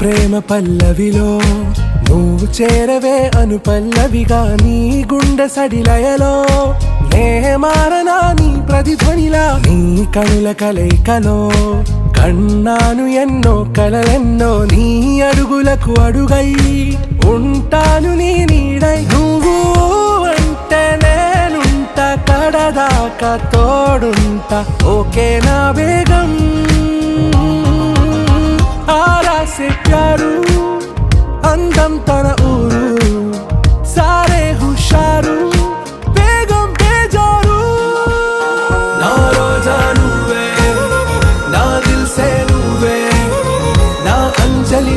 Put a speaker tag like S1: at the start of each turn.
S1: ప్రేమ పల్లవిలో నువ్వు చేరవే అను పల్లవిగా నీ గుండె సడిలయలో. నే మారనా నీ ప్రతిధ్వనిలా నీ కనుల కలయికలో. కన్నాను ఎన్నో కలలెన్నో నీ అడుగులకు అడుగై ఉంటాను నీ నీడై. నువ్వు అంటే నేనుంట కడదాకా తోడుంట. ఓకే నా వేగం से प्यारू, अंदम तन सारे हुशारू, बेगम बेजारू। ना रोजा वे ना दिल से लूवे ना अंजलि